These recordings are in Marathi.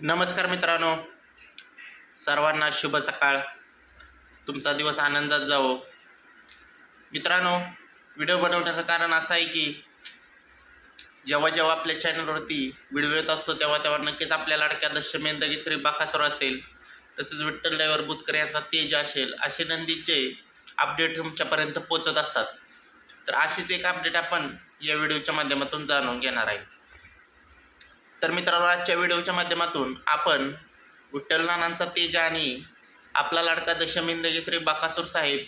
नमस्कार मित्रांनो. सर्वांना शुभ सकाळ. तुमचा दिवस आनंदात जावो. मित्रांनो व्हिडिओ बनवण्याचं कारण असं आहे की जेव्हा जेव्हा आपल्या चॅनलवरती व्हिडिओ येत असतो तेव्हा तेव्हा नक्कीच आपल्या लाडक्या दशमेंदगी श्री बाकासुर असेल तसेच विठ्ठल ड्रायव्हर बुतकर यांचा तेज असेल असे नंदीचे अपडेट तुमच्यापर्यंत पोचत असतात. तर अशीच एक अपडेट आपण या व्हिडिओच्या माध्यमातून जाणून घेणार आहे. तर मित्रांनो आजच्या व्हिडिओच्या माध्यमातून आपण विठ्ठल नानांचा तेज आणि आपला लाडका दशमिंदगी श्री बाकासूर साहेब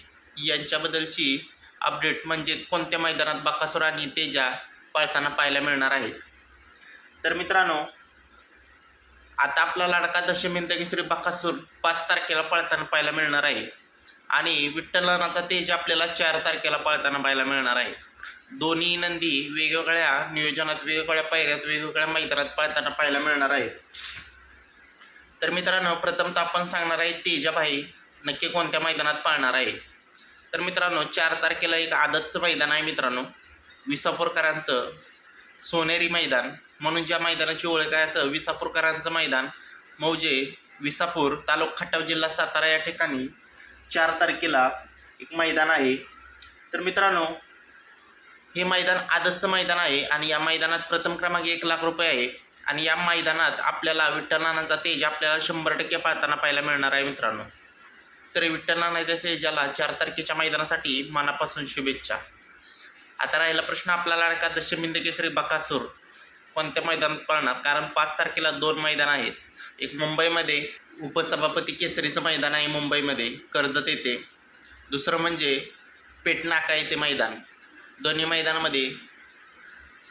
यांच्याबद्दलची अपडेट म्हणजेच कोणत्या मैदानात बाकासूर आणि तेजा पळताना पाहायला मिळणार आहेत. तर मित्रांनो आता आपला लाडका दशमिंदगी श्री बाकासूर पाच तारखेला पळताना पाहायला मिळणार आहे. आणि विठ्ठल नानाचा तेज आपल्याला चार तारखेला पळताना पाहायला मिळणार आहे. दोन्ही नंदी वेगवेगळ्या नियोजनात वेगवेगळ्या पायऱ्यात वेगवेगळ्या मैदानात पळताना पाहायला मिळणार आहेत. तर मित्रांनो प्रथमतः आपण सांगणार आहे तेजाभाई नक्की कोणत्या मैदानात पाळणार आहे? तर मित्रांनो चार तारखेला एक आदतचं मैदान आहे मित्रांनो. विसापूरकरांचं सोनेरी मैदान. म्हणून ज्या मैदानाची ओळख आहे असं विसापूरकरांचं मैदान. मौजे विसापूर तालुका खटाव जिल्हा सातारा या ठिकाणी चार तारखेला एक मैदान आहे. तर मित्रांनो हे मैदान आदतचं मैदान आहे आणि या मैदानात प्रथम क्रमांक एक लाख रुपये आहे. आणि या मैदानात आपल्याला विठ्ठलनानांचा तेज आपल्याला शंभर टक्के पाळताना पाहायला मिळणार आहे मित्रांनो. तर विठ्ठलनानाच्या तेजाला चार तारखेच्या मैदानासाठी मनापासून शुभेच्छा. आता राहिला प्रश्न आपला लाडका दशमिंद केसरी बकासूर कोणत्या मैदानात पळणार? कारण पाच तारखेला दोन मैदान आहेत. एक मुंबईमध्ये उपसभापती केसरीचं मैदान आहे मुंबईमध्ये कर्जत येते दुसरं म्हणजे पेटनाका येते मैदान. दोन्ही मैदानामध्ये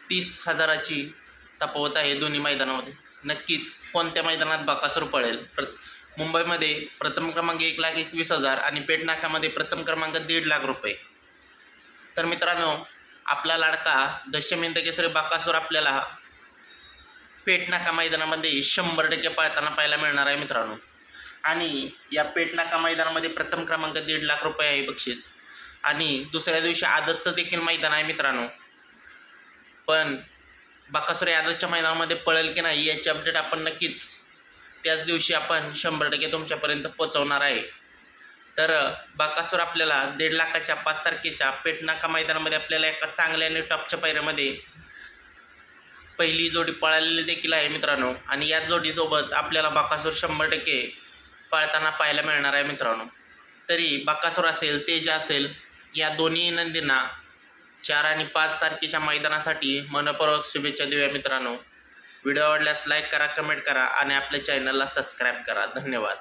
तीस हजाराची तफावत आहे दोन्ही मैदानामध्ये. नक्कीच कोणत्या मैदानात बकासूर पडेल? प्र मुंबईमध्ये प्रथम क्रमांक एक लाख एकवीस हजार आणि पेटनाकामध्ये प्रथम क्रमांक दीड लाख रुपये. तर मित्रांनो आपला लाडका दशमिंद केसरी बाकासूर आपल्याला पेटनाका मैदानामध्ये शंभर टक्के पाळताना पाहायला मिळणार आहे मित्रांनो. आणि या पेटनाका मैदानामध्ये प्रथम क्रमांक दीड लाख रुपये आहे बक्षीस. आणि दुसऱ्या दिवशी आदतचं देखील मैदान आहे मित्रांनो. पण बाकासुरे आदतच्या मैदानामध्ये पळेल की नाही याची अपडेट आपण नक्कीच त्याच दिवशी आपण शंभर टक्के तुमच्यापर्यंत पोचवणार आहे. तर बाकासूर आपल्याला दीड लाखाच्या पाच तारखेच्या पेटनाका मैदानामध्ये आपल्याला एका चांगल्या आणि टॉपच्या पायऱ्यामध्ये पहिली जोडी पळालेली देखील आहे मित्रांनो. आणि याच जोडीसोबत आपल्याला बाकासूर शंभर टक्के पळताना पाहायला मिळणार आहे मित्रांनो. तरी बाकासूर असेल तेजा असेल या दोन्ही नंदींना चार आणि पाच तारखेच्या मैदानासाठी मनपूर्वक शुभेच्छा देऊया मित्रांनो. व्हिडिओ आवडल्यास लाईक करा कमेंट करा आणि आपल्या चॅनलला सबस्क्राईब करा. धन्यवाद.